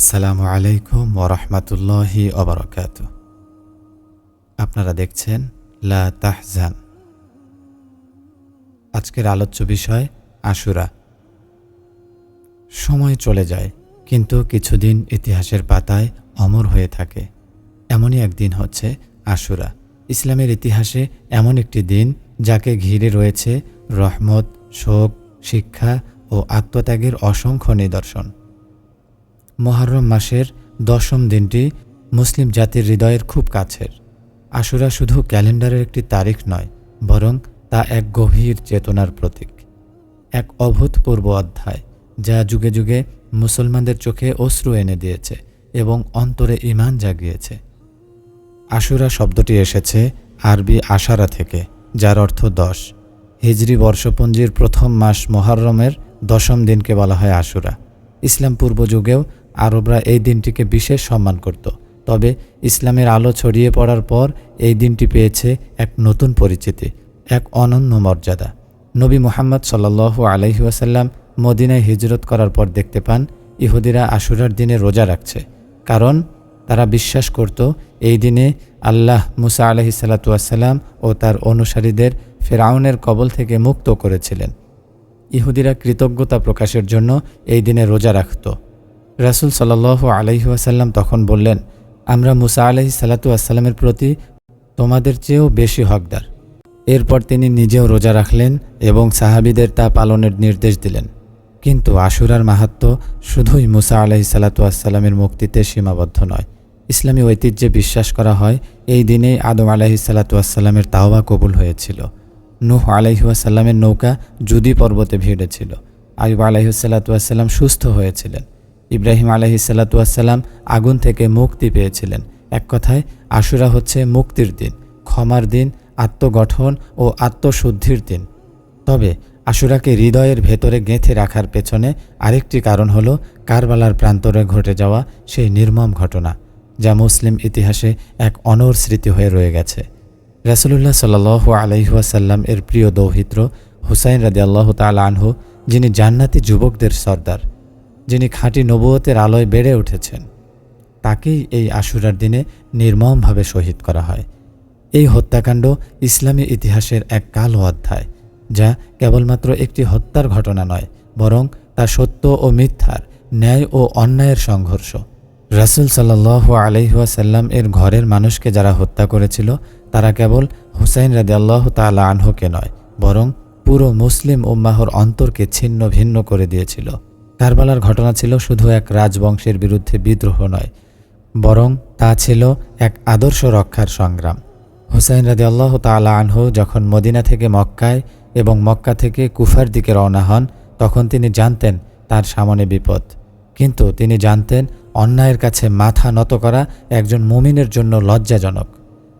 আসসালামু আলাইকুম ওরহমতুল্লাহি অবরকাত আপনারা দেখছেন লা তাহজান। আজকের আলোচ্য বিষয় আশুরা। সময় চলে যায়, কিন্তু কিছুদিন ইতিহাসের পাতায় অমর হয়ে থাকে। এমনই একদিন হচ্ছে আশুরা। ইসলামের ইতিহাসে এমন একটি দিন যাকে ঘিরে রয়েছে রহমত, শোক, শিক্ষা ও আত্মত্যাগের অসংখ্য নিদর্শন। মহরম মাসের দশম দিনটি মুসলিম জাতির হৃদয়ের খুব কাছের। আশুরা শুধু ক্যালেন্ডারের একটি তারিখ নয়, বরং তা এক গভীর চেতনার প্রতীক। এক অভূতপূর্ব অধ্যায়, যা যুগে যুগে মুসলমানদের চোখে অশ্রু এনে দিয়েছে এবং অন্তরে ইমান জাগিয়েছে। আশুরা শব্দটি এসেছে আরবি আশারা থেকে, যার অর্থ দশ। হিজরি বর্ষপঞ্জির প্রথম মাস মহরমের দশম দিনকে বলা হয় আশুরা। ইসলাম পূর্ব যুগেও আরবরা এই দিনটিকে বিশেষ সম্মান করত। তবে ইসলামের আলো ছড়িয়ে পড়ার পর এই দিনটি পেয়েছে এক নতুন পরিচিতি, এক অনন্য মর্যাদা। নবী মোহাম্মদ সাল্লাল্লাহু আলহি ওয়াসাল্লাম মদিনায় হিজরত করার পর দেখতে পান, ইহুদিরা আশুরার দিনে রোজা রাখছে। কারণ তারা বিশ্বাস করত, এই দিনে আল্লাহ মুসা আলহি সাল্লাতুয়াসাল্লাম ও তার অনুসারীদের ফেরাউনের কবল থেকে মুক্ত করেছিলেন। ইহুদিরা কৃতজ্ঞতা প্রকাশের জন্য এই দিনে রোজা রাখত। রাসুল সাল্লাহ আলহিহাসাল্লাম তখন বললেন, আমরা মুসা আলহি সাল্লাতু আসসালামের প্রতি তোমাদের চেয়েও বেশি হকদার। এরপর তিনি নিজেও রোজা রাখলেন এবং সাহাবিদের তা পালনের নির্দেশ দিলেন। কিন্তু আশুরার মাহাত্ম শুধুই মুসা আলহি সাল্লাতু আসসালামের মুক্তিতে সীমাবদ্ধ নয়। ইসলামী ঐতিহ্যে বিশ্বাস করা হয়, এই দিনেই আদম আলাহি সাল্লাতু আসসালামের তাওবা কবুল হয়েছিল। নূহ আলাইহাসাল্লামের নৌকা জুদি পর্বতে ভিড়েছিল। আয়ুব আলাইসাল্লাতুয়াসাল্লাম সুস্থ হয়েছিলেন। ইব্রাহিম আলাইসাল্লাতুয়াসাল্লাম আগুন থেকে মুক্তি পেয়েছিলেন। এক কথায়, আশুরা হচ্ছে মুক্তির দিন, ক্ষমার দিন, আত্মগঠন ও আত্মশুদ্ধির দিন। তবে আশুরাকে হৃদয়ের ভেতরে গেঁথে রাখার পেছনে আরেকটি কারণ হল, কারবালার প্রান্তরে ঘটে যাওয়া সেই নির্মম ঘটনা, যা মুসলিম ইতিহাসে এক অনর স্মৃতি হয়ে রয়ে গেছে। রাসুলুল্লাহ সাল আলহিহাসাল্লাম এর প্রিয় দৌহিত্র হুসাইন রাদি আল্লাহ তালা আনহু, যিনি জান্নাতি যুবকদের সর্দার যিনি খাঁটি নবুয়তের আলোয় বেড়ে উঠেছেন, তাকেই এই আশুরার দিনে নির্মমভাবে শহীদ করা হয়। এই হত্যাকাণ্ড ইসলামী ইতিহাসের এক কালো অধ্যায়, যা কেবলমাত্র একটি হত্যার ঘটনা নয়, বরং তা সত্য ও মিথ্যার, ন্যায় ও অন্যায়ের সংঘর্ষ। রাসুল সাল্লাহ আলহিহাসাল্লাম এর ঘরের মানুষকে যারা হত্যা করেছিল, তারা কেবল হুসাইন রাদি আল্লাহ তালা আনহুকে নয়, বরং পুরো মুসলিম উম্মাহর অন্তরকে ছিন্ন ভিন্ন করে দিয়েছিল। কারবালার ঘটনা ছিল শুধু এক রাজবংশের বিরুদ্ধে বিদ্রোহ নয়, বরং তা ছিল এক আদর্শ রক্ষার সংগ্রাম। হুসাইন রাদি আল্লাহ তালা আনহু যখন মদিনা থেকে মক্কায় এবং মক্কা থেকে কুফার দিকে রওনা হন, তখন তিনি জানতেন তার সামনে বিপদ। কিন্তু তিনি জানতেন অন্যায়ের কাছে মাথা নত করা একজন মুমিনের জন্য লজ্জাজনক,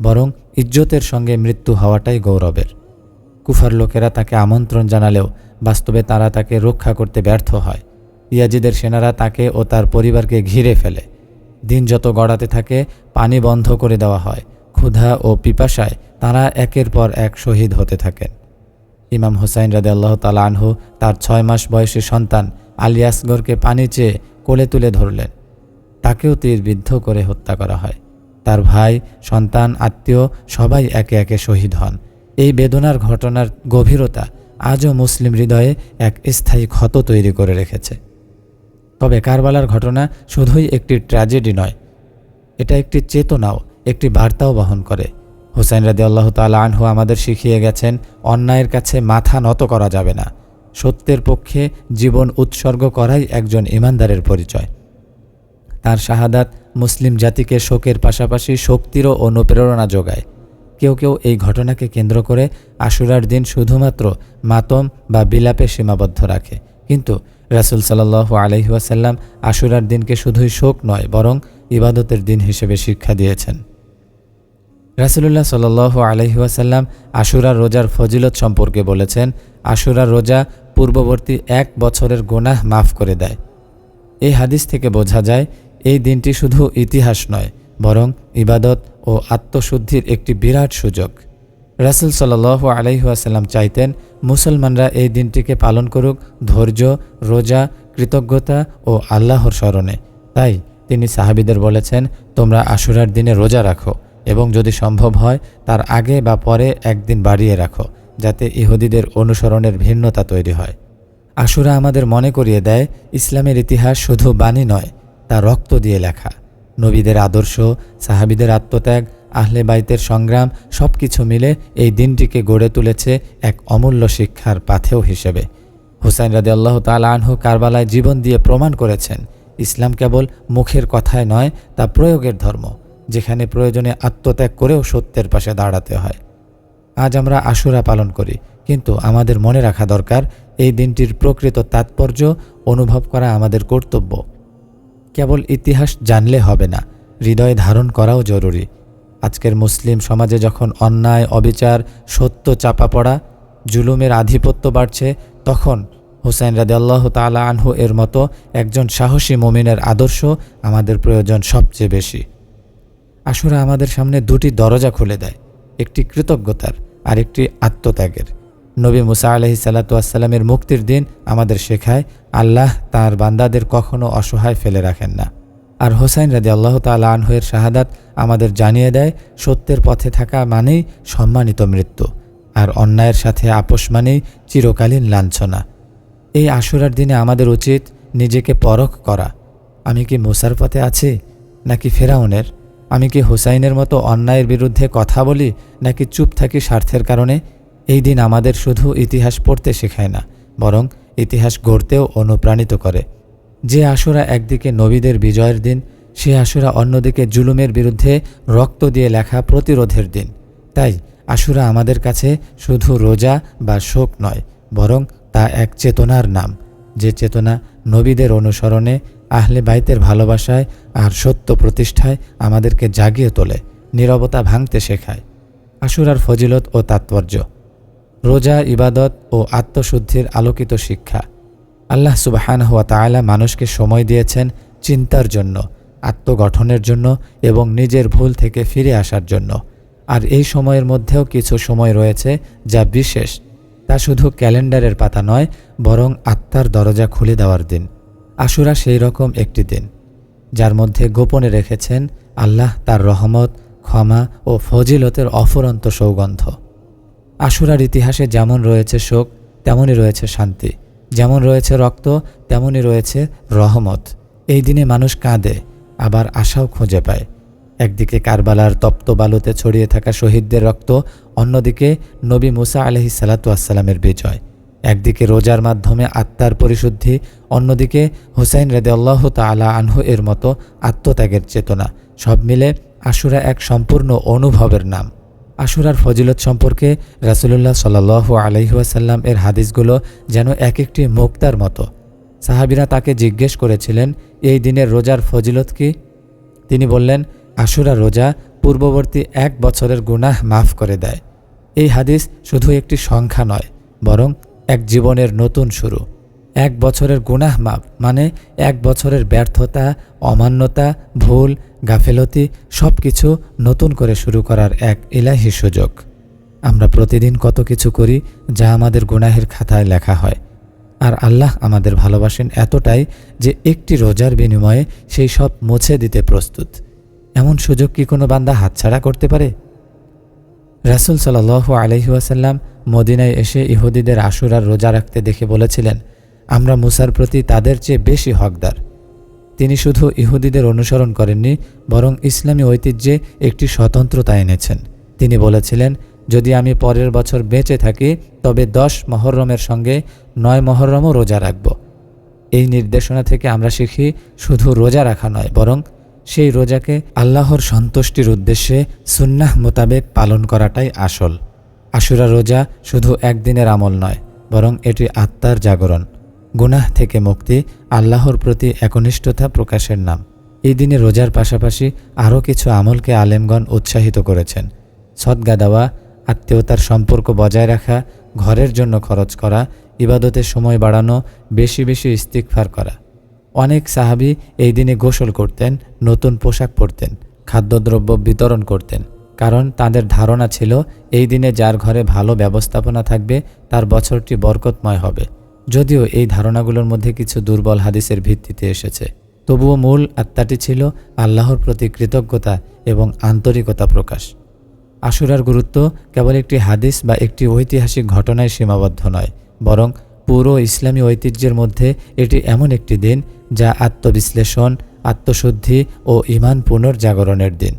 বরং ইজ্জতের সঙ্গে মৃত্যু হওয়াটাই গৌরবের। কুফার লোকেরা তাকে আমন্ত্রণ জানালেও বাস্তবে তারা তাকে রক্ষা করতে ব্যর্থ হয়। ইয়াজিদের সেনারা তাকে ও তার পরিবারকে ঘিরে ফেলে। দিন যত গড়াতে থাকে, পানি বন্ধ করে দেওয়া হয়। ক্ষুধা ও পিপাসায় তারা একের পর এক শহীদ হতে থাকেন। ইমাম হুসাইন রাদে আল্লাহ তালা আনহু তার ছয় মাস বয়সী সন্তান আলিয়াসগরকে পানি চেয়ে কোলে তুলে ধরলেন। তাকেও তীরবিদ্ধ করে হত্যা করা হয়। তার ভাই, সন্তান, আত্মীয় সবাই একে একে শহীদ হন। এই বেদনার ঘটনার গভীরতা আজও মুসলিম হৃদয়ে এক স্থায়ী ক্ষত তৈরি করে রেখেছে। তবে কারবালার ঘটনা শুধুই একটি ট্র্যাজেডি নয়, এটা একটি চেতনাও, একটি বার্তাও বহন করে। হুসাইন রাদি আল্লাহ তালা আনহু আমাদের শিখিয়ে গেছেন, অন্যায়ের কাছে মাথা নত করা যাবে না। সত্যের পক্ষে জীবন উৎসর্গ করাই একজন ইমানদারের পরিচয়। তার শাহাদাত মুসলিম জাতিকে শোকের পাশাপাশি শক্তিরও অনুপ্রেরণা যোগায়। কেউ কেউ এই ঘটনাকে কেন্দ্র করে আশুরার দিন শুধুমাত্র মাতম বা বিলাপে সীমাবদ্ধ রাখে। কিন্তু রাসুল সাল্লাহ আলহিহাসাল্লাম আশুরার দিনকে শুধুই শোক নয়, বরং ইবাদতের দিন হিসেবে শিক্ষা দিয়েছেন। রাসুলুল্লাহ সাল আলহিহাসাল্লাম আশুরার রোজার ফজিলত সম্পর্কে বলেছেন, আশুরার রোজা পূর্ববর্তী এক বছরের গোনাহ মাফ করে দেয়। এই হাদিস থেকে বোঝা যায়, এই দিনটি শুধু ইতিহাস নয়, বরং ইবাদত ও আত্মশুদ্ধির একটি বিরাট সুযোগ। রাসুল সাল আলহিহাসাল্লাম চাইতেন, মুসলমানরা এই দিনটিকে পালন করুক ধৈর্য, রোজা, কৃতজ্ঞতা ও আল্লাহর স্মরণে। তাই তিনি সাহাবিদের বলেছেন, তোমরা আশুরার দিনে রোজা রাখো এবং যদি সম্ভব হয়, তার আগে বা পরে একদিন বাড়িয়ে রাখো, যাতে ইহুদিদের অনুসরণের ভিন্নতা তৈরি হয়। আশুরা আমাদের মনে করিয়ে দেয়, ইসলামের ইতিহাস শুধু বাণী নয়, তা রক্ত দিয়ে লেখা। নবীদের আদর্শ, সাহাবিদের আত্মত্যাগ আহলে বাইতের সংগ্রাম সব কিছু মিলে এই দিনটিকে গড়ে তুলেছে এক অমূল্য শিক্ষার পাথেও হিসেবে। হুসাইন রাজি আল্লাহ তাল আনহু কারবালায় জীবন দিয়ে প্রমাণ করেছেন, ইসলাম কেবল মুখের কথায় নয়, তা প্রয়োগের ধর্ম, যেখানে প্রয়োজনে আত্মত্যাগ করেও সত্যের পাশে দাঁড়াতে হয়। আজ আমরা আশুরা পালন করি, কিন্তু আমাদের মনে রাখা দরকার, এই দিনটির প্রকৃত তাৎপর্য অনুভব করা আমাদের কর্তব্য। কেবল ইতিহাস জানলে হবে না, হৃদয়ে ধারণ করাও জরুরি। আজকের মুসলিম সমাজে যখন অন্যায়, অবিচার, সত্য চাপা পড়া, জুলুমের আধিপত্য বাড়ছে, তখন হুসাইন রাদে আল্লাহ তালা আনহু এর মতো একজন সাহসী মমিনের আদর্শ আমাদের প্রয়োজন সবচেয়ে বেশি। আশুরা আমাদের সামনে দুটি দরজা খুলে দেয়, একটি কৃতজ্ঞতার আর একটি আত্মত্যাগের। নবী মুসা আলহি সাল্লাতুয়াসাল্লামের মুক্তির দিন আমাদের শেখায়, আল্লাহ তার বান্দাদের কখনো অসহায় ফেলে রাখেন না। আর হোসাইন রাজি আল্লাহ তালা আনহের শাহাদাত আমাদের জানিয়ে দেয়, সত্যের পথে থাকা মানেই সম্মানিত মৃত্যু, আর অন্যায়ের সাথে আপোষ মানেই চিরকালীন লাঞ্ছনা। এই আশুরার দিনে আমাদের উচিত নিজেকে পরখ করা। আমি কি মুসার পথে আছি, নাকি ফেরাউনের? আমি কি হুসাইনের মতো অন্যায়ের বিরুদ্ধে কথা বলি, নাকি চুপ থাকি স্বার্থের কারণে? এই দিন আমাদের শুধু ইতিহাস পড়তে শেখায় না, বরং ইতিহাস গড়তেও অনুপ্রাণিত করে। যে আশুরা একদিকে নবীদের বিজয়ের দিন, সে আশুরা অন্যদিকে জুলুমের বিরুদ্ধে রক্ত দিয়ে লেখা প্রতিরোধের দিন। তাই আশুরা আমাদের কাছে শুধু রোজা বা শোক নয়, বরং তা এক চেতনার নাম। যে চেতনা নবীদের অনুসরণে, আহলে বাইতের ভালোবাসায় আর সত্য প্রতিষ্ঠায় আমাদেরকে জাগিয়ে তোলে, নীরবতা ভাঙতে শেখায়। আশুরার ফজিলত ও তাৎপর্য। রোজা ইবাদত ও আত্মশুদ্ধির আলোকিত শিক্ষা। আল্লাহ সুবাহান হুয়া তায়লা মানুষকে সময় দিয়েছেন চিন্তার জন্য, আত্মগঠনের জন্য এবং নিজের ভুল থেকে ফিরে আসার জন্য। আর এই সময়ের মধ্যেও কিছু সময় রয়েছে যা বিশেষ। তা শুধু ক্যালেন্ডারের পাতা নয়, বরং আত্মার দরজা খুলে দেওয়ার দিন। আশুরা সেই রকম একটি দিন, যার মধ্যে গোপনে রেখেছেন আল্লাহ তার রহমত, ক্ষমা ও ফজিলতের অফুরন্ত সৌগন্ধ। আশুরার ইতিহাসে যেমন রয়েছে শোক, তেমনই রয়েছে শান্তি। যেমন রয়েছে রক্ত তেমনই রয়েছে রহমত। এই দিনে মানুষ কাঁদে, আবার আশাও খুঁজে পায়। একদিকে কারবালার তপ্ত বালুতে ছড়িয়ে থাকা শহীদদের রক্ত, অন্যদিকে নবী মুসা আলহি সালাতুয়াসাল্লামের বিজয়। একদিকে রোজার মাধ্যমে আত্মার পরিশুদ্ধি, অন্যদিকে হুসাইন রেদে আল্লাহ তালা আনহু এর মতো আত্মত্যাগের চেতনা। সব মিলে আশুরা এক সম্পূর্ণ অনুভবের নাম। আশুরার ফজিলত সম্পর্কে রাসুলুল্লাহ সাল আলহিহাসাল্লাম এর হাদিসগুলো যেন এক একটি মুক্তার মতো। সাহাবিরা তাকে জিজ্ঞেস করেছিলেন, এই দিনের রোজার ফজিলত কি? তিনি বললেন, আশুরা রোজা পূর্ববর্তী এক বছরের গুনাহ মাফ করে দেয়। এই হাদিস শুধু একটি সংখ্যা নয়, বরং এক জীবনের নতুন শুরু। এক বছরের গুনাহ মাপ মানে এক বছরের ব্যর্থতা, অমান্যতা, ভুল, গাফেলতি সব কিছু নতুন করে শুরু করার এক ইলাহি সুযোগ। আমরা প্রতিদিন কত কিছু করি যা আমাদের গুনাহের খাতায় লেখা হয়। আর আল্লাহ আমাদের ভালোবাসেন এতটাই যে একটি রোজার বিনিময়ে সেই সব মুছে দিতে প্রস্তুত। এমন সুযোগ কি কোনো বান্দা হাতছাড়া করতে পারে? রাসুল সাল আলহিউসাল্লাম মদিনায় এসে ইহুদিদের আশুরার রোজা রাখতে দেখে বলেছিলেন আমরা মুসার প্রতি তাদের চেয়ে বেশি হকদার। তিনি শুধু ইহুদিদের অনুসরণ করেননি, বরং ইসলামী ঐতিহ্যে একটি স্বতন্ত্রতা এনেছেন। তিনি বলেছিলেন, যদি আমি পরের বছর বেঁচে থাকি, তবে দশ মহরমের সঙ্গে নয় মহরমও রোজা রাখব। এই নির্দেশনা থেকে আমরা শিখি, শুধু রোজা রাখা নয়, বরং সেই রোজাকে আল্লাহর সন্তুষ্টির উদ্দেশ্যে সুন্নাহ মোতাবেক পালন করাটাই আসল। আশুরা রোজা শুধু একদিনের আমল নয়, বরং এটি আত্মার জাগরণ। গুনাহ থেকে মুক্তি আল্লাহর প্রতি একনিষ্ঠতা প্রকাশের নাম। এই দিনে রোজার পাশাপাশি আরও কিছু আমলকে আলেমগণ উৎসাহিত করেছেন। সদ্গা দেওয়া, আত্মীয়তার সম্পর্ক বজায় রাখা, ঘরের জন্য খরচ করা, ইবাদতের সময় বাড়ানো, বেশি বেশি ইস্তিকফার করা। অনেক সাহাবি এই দিনে গোসল করতেন, নতুন পোশাক পরতেন, খাদ্যদ্রব্য বিতরণ করতেন, কারণ তাদের ধারণা ছিল, এই দিনে যার ঘরে ভালো ব্যবস্থাপনা থাকবে, তার বছরটি বরকতময় হবে। যদিও এই ধারণাগুলোর মধ্যে কিছু দুর্বল হাদিসের ভিত্তিতে এসেছে। তবুও মূল আত্মাটি ছিল আল্লাহর প্রতি কৃতজ্ঞতা এবং আন্তরিকতা প্রকাশ। আশুরার গুরুত্ব কেবল একটি হাদিস বা একটি ঐতিহাসিক ঘটনায় সীমাবদ্ধ নয়, বরং পুরো ইসলামী ঐতিহ্যের মধ্যে এটি এমন একটি দিন যা আত্মবিশ্লেষণ, আত্মশুদ্ধি ও ইমান পুনর্জাগরণের দিন।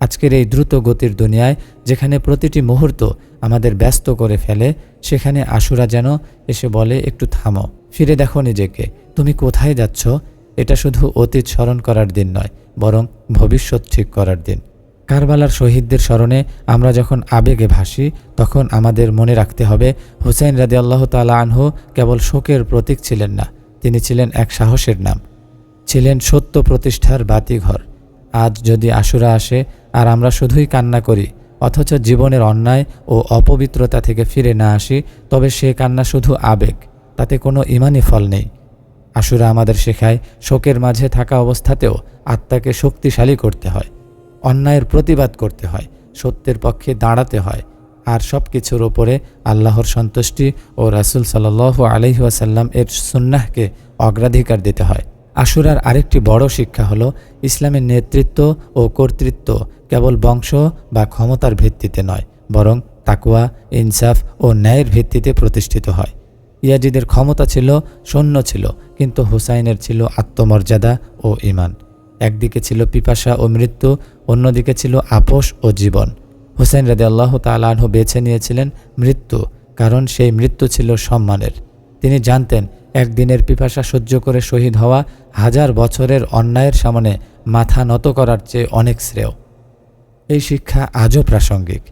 আজকের এই দ্রুত গতির দুনিয়ায় যেখানে প্রতিটি মুহূর্ত আমাদের ব্যস্ত করে ফেলে, সেখানে আশুরা যেন এসে বলে, একটু থামো, ফিরে দেখো নিজেকে। তুমি কোথায় যাচ্ছ? এটা শুধু অতীত স্মরণ করার দিন নয়, বরং ভবিষ্যৎ ঠিক করার দিন। কারবালার শহীদদের স্মরণে আমরা যখন আবেগে ভাসি, তখন আমাদের মনে রাখতে হবে, হুসাইন রাদি আল্লাহ তালা আনহু কেবল শোকের প্রতীক ছিলেন না, তিনি ছিলেন এক সাহসের নাম। ছিলেন সত্য প্রতিষ্ঠার বাতিঘর। আজ যদি আশুরা আসে, আর আমরা শুধুই কান্না করি, অথচ জীবনের অন্যায় ও অপবিত্রতা থেকে ফিরে না আসি, তবে সে কান্না শুধু আবেগ, তাতে কোনো ইমানি ফল নেই। আশুরা আমাদের শেখায়, শোকের মাঝে থাকা অবস্থাতেও আত্মাকে শক্তিশালী করতে হয়, অন্যায়ের প্রতিবাদ করতে হয়, সত্যের পক্ষে দাঁড়াতে হয়, আর সব কিছুর ওপরে আল্লাহর সন্তুষ্টি ও রাসুল সাল্লাহ আলহিহাসাল্লাম এর সুন্নাহকে অগ্রাধিকার দিতে হয়। আশুরার আরেকটি বড় শিক্ষা হলো ইসলামের নেতৃত্ব ও কর্তৃত্ব কেবল বংশ বা ক্ষমতার ভিত্তিতে নয়, বরং তাকুয়া ইনসাফ ও ন্যায়ের ভিত্তিতে প্রতিষ্ঠিত হয়। ইয়াজিদের ক্ষমতা ছিল, সৈন্য ছিল, কিন্তু হুসাইনের ছিল আত্মমর্যাদা ও ইমান একদিকে ছিল পিপাসা ও মৃত্যু, অন্যদিকে ছিল আপোষ ও জীবন। হুসাইন রাদে আল্লাহ তালাহ বেছে নিয়েছিলেন মৃত্যু, কারণ সেই মৃত্যু ছিল সম্মানের। তিনি জানতেন একদিনের পিপাসা সহ্য করে শহীদ হওয়া হাজার বছরের অন্যায়ের সামনে মাথা নত করার চেয়ে অনেক শ্রেয়। এই শিক্ষা আজও প্রাসঙ্গিক।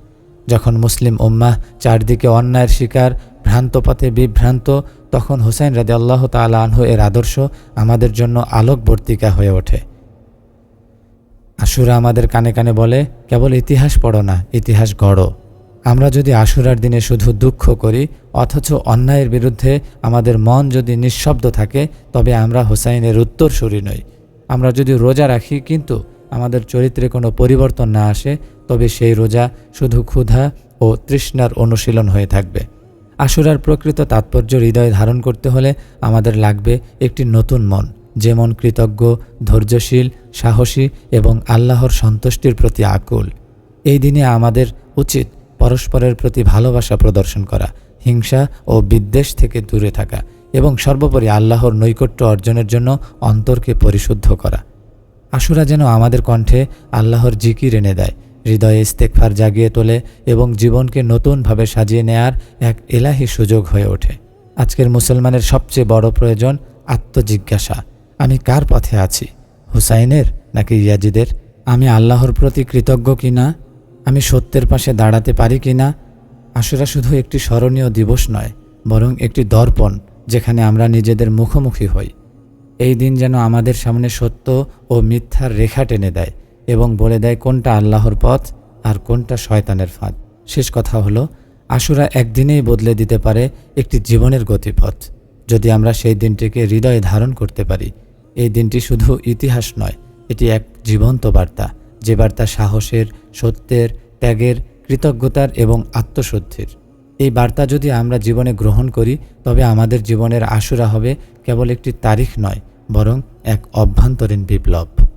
যখন মুসলিম উম্মাহ চারদিকে অন্যায়ের শিকার, ভ্রান্ত পথে বিভ্রান্ত, তখন হুসাইন রাদে আল্লাহ তালা আনহু এর আদর্শ আমাদের জন্য আলোকবর্তিকা হয়ে ওঠে। আশুরা আমাদের কানে কানে বলে, কেবল ইতিহাস পড়ো না, ইতিহাস গড়ো। আমরা যদি আশুরার দিনে শুধু দুঃখ করি, অথচ অন্যায়ের বিরুদ্ধে আমাদের মন যদি নিঃশব্দ থাকে, তবে আমরা হুসাইনের উত্তরসূরি নই। আমরা যদি রোজা রাখি, কিন্তু আমাদের চরিত্রে কোনো পরিবর্তন না আসে, তবে সেই রোজা শুধু ক্ষুধা ও তৃষ্ণার অনুশীলন হয়ে থাকবে। আশুরার প্রকৃত তাৎপর্য হৃদয়ে ধারণ করতে হলে আমাদের লাগবে একটি নতুন মন, যেমন কৃতজ্ঞ, ধৈর্যশীল, সাহসী এবং আল্লাহর সন্তুষ্টির প্রতি আকুল। এই দিনে আমাদের উচিত পরস্পরের প্রতি ভালোবাসা প্রদর্শন করা, হিংসা ও বিদ্বেষ থেকে দূরে থাকা এবং সর্বোপরি আল্লাহর নৈকট্য অর্জনের জন্য অন্তরকে পরিশুদ্ধ করা। আশুরা যেন আমাদের কণ্ঠে আল্লাহর জিকির এনে দেয়, হৃদয়ে ইস্তেকফার জাগিয়ে তোলে এবং জীবনকে নতুনভাবে সাজিয়ে নেয়ার এক এলাহি সুযোগ হয়ে ওঠে। আজকের মুসলমানের সবচেয়ে বড় প্রয়োজন আত্মজিজ্ঞাসা। আমি কার পথে আছি, হুসাইনের নাকি ইয়াজিদের? আমি আল্লাহর প্রতি কৃতজ্ঞ কিনা? আমি সত্যের পাশে দাঁড়াতে পারি কিনা আশুরা শুধু একটি স্মরণীয় দিবস নয়, বরং একটি দর্পণ, যেখানে আমরা নিজেদের মুখোমুখি হই। এই দিন যেন আমাদের সামনে সত্য ও মিথ্যার রেখা টেনে দেয় এবং বলে দেয় কোনটা আল্লাহর পথ আর কোনটা শয়তানের ফাঁদ। শেষ কথা হলো, আশুরা একদিনেই বদলে দিতে পারে একটি জীবনের গতিপথ। যদি আমরা সেই দিনটিকে হৃদয়ে ধারণ করতে পারি, এই দিনটি শুধু ইতিহাস নয়, এটি এক জীবন্ত বার্তা। যে বার্তা সাহসের, সত্যের, ত্যাগের, কৃতজ্ঞতার এবং আত্মশুদ্ধির এই বার্তা যদি আমরা জীবনে গ্রহণ করি, তবে আমাদের জীবনের আশুরা হবে কেবল একটি তারিখ নয়, বরং এক অভ্যন্তরীণ বিপ্লব।